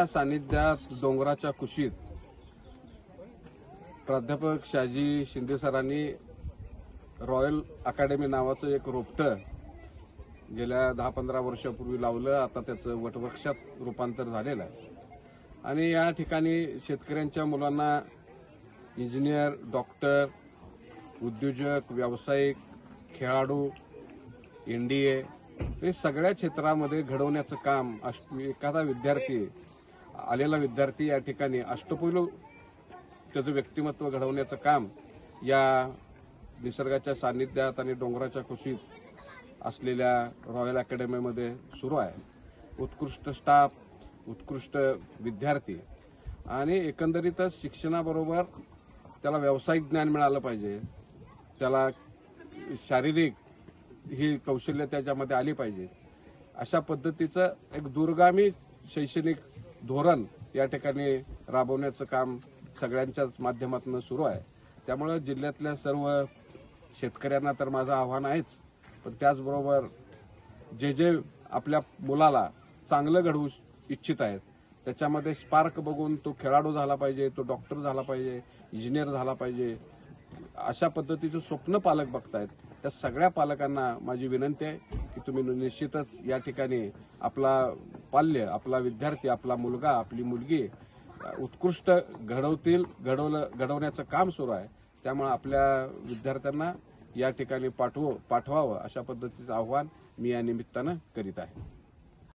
सानिध्यात डोंगराच्या कुशीत प्राध्यापक शाजी शिंदे सरांनी रॉयल अकॅडमी नावाचं एक रोपटं गेल्या दहा पंधरा वर्षापूर्वी लावलं. आता त्याचं वटवृक्षात रूपांतर झालेलं आहे. आणि या ठिकाणी शेतकऱ्यांच्या मुलांना इंजिनियर डॉक्टर उद्योजक व्यावसायिक खेळाडू एन डी ए हे सगळ्या क्षेत्रामध्ये घडवण्याचं काम एखादा विद्यार्थी आलेला विद्यार्थी या ठिकाणी अष्टपैलू त्याचं व्यक्तिमत्व घडवण्याचं काम या निसर्गाच्या सान्निध्यात आणि डोंगराच्या कुशीत असलेल्या रॉयल अकॅडमीमध्ये सुरू आहे. उत्कृष्ट स्टाफ उत्कृष्ट विद्यार्थी आणि एकंदरीतच शिक्षणाबरोबर त्याला व्यावसायिक ज्ञान मिळालं पाहिजे. त्याला शारीरिक ही कौशल्य त्याच्यामध्ये आली पाहिजे. अशा पद्धतीचं एक दूरगामी शैक्षणिक धोरण या ठिकाणी राबवण्याचं काम सगळ्यांच्याच माध्यमातून सुरू आहे. त्यामुळं जिल्ह्यातल्या सर्व शेतकऱ्यांना तर माझं आव्हान आहेच. पण त्याचबरोबर जे जे आपल्या मुलाला चांगलं घडवू इच्छित आहेत त्याच्यामध्ये स्पार्क बघून तो खेळाडू झाला पाहिजे तो डॉक्टर झाला पाहिजे इंजिनियर झाला पाहिजे अशा पद्धतीचं स्वप्न पालक बघतायत. त्या सगळ्या पालकांना माझी विनंती आहे की तुम्ही निश्चितच या ठिकाणी आपला पाल्य आपला विद्यार्थी आपला मुलगा आपली मुलगी उत्कृष्ट घडवतील घडवलं घडवण्याचं काम सुरू आहे. त्यामुळे आपल्या विद्यार्थ्यांना या ठिकाणी पाठव पाठवावं अशा पद्धतीचं आव्हान मी या निमित्तानं करीत आहे.